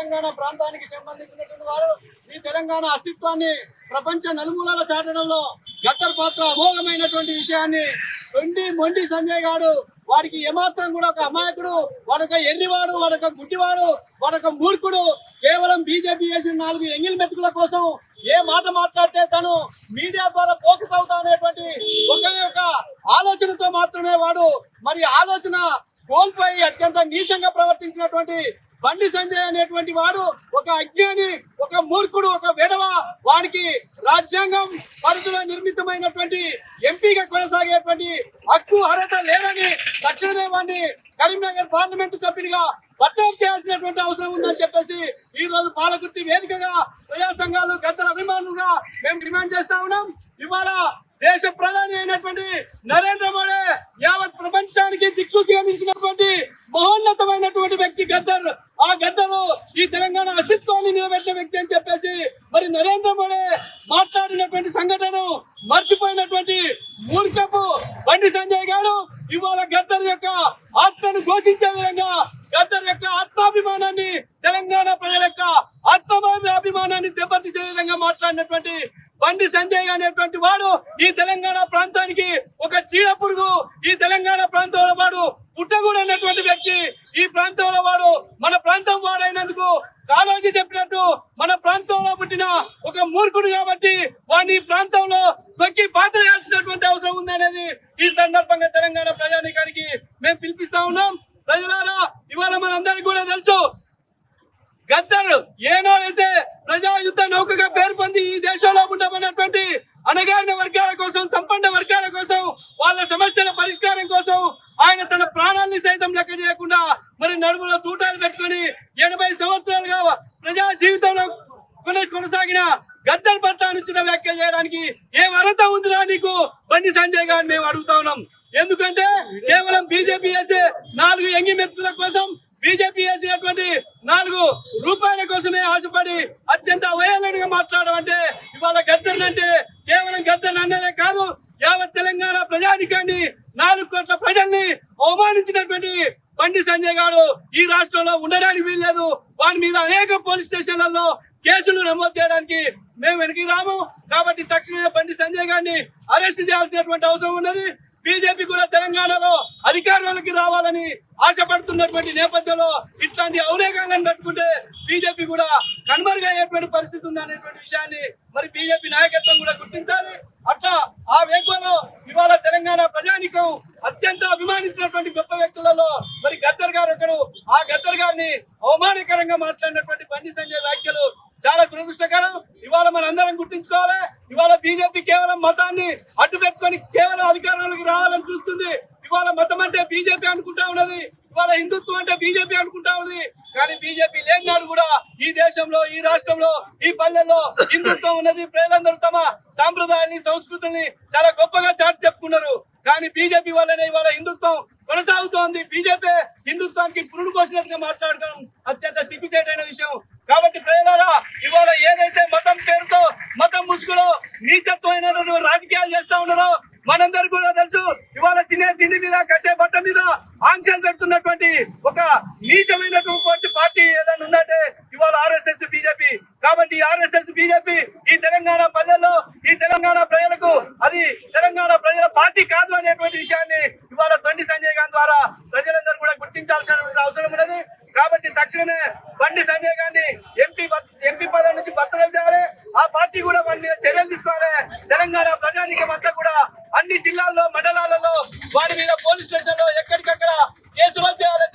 తెలంగాణ ప్రాంతానికి సంబంధించినటువంటి వారు ఈ తెలంగాణ అస్తిత్వాన్ని ప్రపంచ నలుమూలల చాటడంలో గద్దర్ పాత్ర అమోఘమైనటువంటి విషయాన్ని మొండి మొండి సంజయ్ గాడు వాడికి ఏమాత్రం కూడా ఒక అమాయకుడు వాడొక ఎర్రివాడు వాడొక గుడ్డివాడు వాడొక మూర్ఖుడు. కేవలం బీజేపీ చేసిన నాలుగు ఎంగిల్ మెతుకుల కోసం ఏ మాట మాట్లాడితే తను మీడియా ద్వారా ఫోకస్ అవుతా అనేటువంటి ఒకే ఒక ఆలోచనతో మాత్రమే వాడు మరి ఆలోచన కోల్పోయి అత్యంత నీచంగా ప్రవర్తించినటువంటి బండి సంజయ్ అనేటువంటి వాడు ఒక అజ్ఞాని ఒక మూర్ఖుడు ఒక విధవ. వాడికి రాజ్యాంగం పరిధిలో నిర్మితమైనటువంటి ఎంపీగా కొనసాగేటువంటి హక్కు అర్హత లేదని తక్షణమే వాడిని కరీంనగర్ పార్లమెంటు సభ్యుడిగా భర్తం చేయాల్సినటువంటి అవసరం ఉందని చెప్పేసి ఈ రోజు పాలకుర్తి వేదికగా ప్రజా సంఘాలు గద్దల అభిమానులుగా మేము డిమాండ్ చేస్తా ఉన్నాం. ఇవాళ దేశ ప్రధాని అయినటువంటి నరేంద్ర మోడీ యావత్ ప్రపంచానికి దిక్సూచిగా నిలిచినటువంటి మహోన్నతమైనటువంటి వ్యక్తి గద్దర్ ఆ గద్దరు ఈ తెలంగాణ అస్తిత్వాన్ని నిలబెట్టిన వ్యక్తి అని చెప్పేసి మరి నరేంద్ర మోడీ మాట్లాడినటువంటి సంఘటనను మర్చిపోయినటువంటి మూర్ఖపు బండి సంజయ్ గారు ఇవాళ గద్దర్ యొక్క ఆత్మను ఘోషించే విధంగా గద్దర్ యొక్క ఆత్మాభిమానాన్ని తెలంగాణ ప్రజల యొక్క ఆత్మాభిమానాన్ని దెబ్బతీసే విధంగా మాట్లాడినటువంటి బండి సంజయ్ అనేటువంటి వాడు ఈ తెలంగాణ ప్రాంతానికి ఒక చీడ పురుగు ఈ తెలంగాణ ప్రాంతంలో వాడు పుట్టకూడనటువంటి వ్యక్తి. ఈ ప్రాంతంలో వాడు మన ప్రాంతం వాడైనందుకు కాళోజీ చెప్పినట్టు మన ప్రాంతంలో పుట్టిన ఒక మూర్ఖుడు కాబట్టి వాడిని ఈ ప్రాంతంలో తొక్కి పాత్ర చేయాల్సినటువంటి అవసరం ఉందనేది ఈ సందర్భంగా తెలంగాణ ప్రజానికానికి మేము పిలిపిస్తా ఉన్నాం. ప్రజలారా ఇవాళ మనందరికీ కూడా తెలుసు గద్దర్ ఏనాడైతే ప్రజా యుద్ధ నౌకగా పేరు పొంది ఈ దేశంలో ఉండమన్నటువంటి అణగారిన వర్గాల కోసం సంపన్న వర్గాల కోసం వాళ్ళ సమస్యల పరిష్కారం కోసం ఆయన తన ప్రాణాన్ని సైతం లెక్క చేయకుండా మరి నడుములో తూటాలు పెట్టుకొని ఎనభై సంవత్సరాలుగా ప్రజా జీవితంలో కొనసాగిన గద్దర్ పట్ల అనుచిత వ్యాఖ్యలు చేయడానికి ఏం అర్హత ఉందిరా నీకు? బండి సంజయ్ గారిని మేము అడుగుతా ఉన్నాం. ఎందుకంటే కేవలం బీజేపీ చేసే నాలుగు ఎంగి మెతుకుల కోసం బీజేపీ చేసినటువంటి నాలుగు రూపాయల కోసమే ఆశపడి అత్యంత అవహేళనగా మాట్లాడడం అంటే ఇవాళ గద్దర్ కేవలం గద్దర్ అన్నదే కాదు యావత్ తెలంగాణ ప్రజానికాన్ని నాలుగు కోట్ల ప్రజల్ని అవమానించినటువంటి బండి సంజయ్ గారు ఈ రాష్ట్రంలో ఉండడానికి వీల్లేదు. వారి మీద అనేక పోలీస్ స్టేషన్లలో కేసులు నమోదు చేయడానికి మేము వెనక్కి రాము. కాబట్టి తక్షణమే బండి సంజయ్ గారిని అరెస్ట్ చేయాల్సినటువంటి అవసరం ఉన్నది. బీజేపీ కూడా తెలంగాణలో అధికారంలోకి రావాలని ఆశపడుతున్నటువంటి నేపథ్యంలో ఇట్లాంటి అవలేఖనాలను పెట్టుకుంటే బీజేపీ కూడా కనుమరుగయ్యేటువంటి పరిస్థితి ఉంది అనేటువంటి విషయాన్ని మరి బీజేపీ నాయకత్వం కూడా గుర్తించాలి. అట్లా ఆ వేగంలో తెలంగాణ ప్రజానికం అత్యంత అభిమానించినటువంటి గొప్ప వ్యక్తులలో మరి గద్దర్ గారు ఒకరు. ఆ గద్దర్ గారిని అవమానకరంగా మాట్లాడినటువంటి బండి సంజయ్ వ్యాఖ్యలు చాలా దురదృష్టకరం. ఇవాళ మన అందరం గుర్తించుకోవాలి. ఇవాళ బీజేపీ కేవలం మతాన్ని అడ్డు పెట్టుకొని కేవలం అధికారంలోకి రావాలని చూస్తుంది. ఇవాళ మతం అంటే బీజేపీ అనుకుంటా ఉన్నది. ఇవాళ హిందుత్వం అంటే బీజేపీ అనుకుంటా ఉంది. కానీ బీజేపీ లేని నాడు కూడా ఈ దేశంలో ఈ రాష్ట్రంలో ఈ పల్లెల్లో హిందుత్వం ఉన్నది. ప్రజలందరూ తమ సాంప్రదాయాన్ని సంస్కృతిని చాలా గొప్పగా చాటి చెప్పుకున్నారు. కానీ బీజేపీ వల్లనే ఇవాళ హిందుత్వం కొనసాగుతోంది. బీజేపీ హిందుత్వానికి పురుడు కోసినట్టుగా మాట్లాడడం అత్యంత సిగ్గుచేటైన విషయం. కాబట్టి ప్రజలారా ఇవాళ ఏదైతే మతం పేరుతో మతం ముసుగులో నీచత్వమైన రాజకీయాలు చేస్తా ఉన్నారో మనందరూ కూడా తెలుసు ఇవాళ తినే తిండి మీద కట్టే బట్ట మీద ఆంక్షలు పెడుతున్నటువంటి ఒక నీచమైనటువంటి పార్టీ ఏదైనా ఉందంటే ఇవాళ ఆర్ఎస్ఎస్ బీజేపీ. కాబట్టి ఆర్ఎస్ఎస్ బీజేపీ ఈ తెలంగాణ పల్లెల్లో ఈ తెలంగాణ ప్రజలకు అది తెలంగాణ ప్రజల పార్టీ కాదు అనేటువంటి విషయాన్ని ఇవాళ తొండి సంజయ్ గారి ద్వారా ప్రజలందరూ కూడా గుర్తించాల్సిన అవసరం ఉన్నది. కాబట్టి తక్షణమే బండి సంజయ్ గారిని ఎంపీ ఎంపీ పదవి నుంచి భర్తలు తేవాలి. ఆ పార్టీ కూడా వారి మీద చర్యలు తీసుకోవాలి. తెలంగాణ ప్రజానికం అంతా కూడా అన్ని జిల్లాల్లో మండలాలలో వారి మీద పోలీస్ స్టేషన్లో ఎక్కడికక్కడ కేసు రద్దు చేయాలని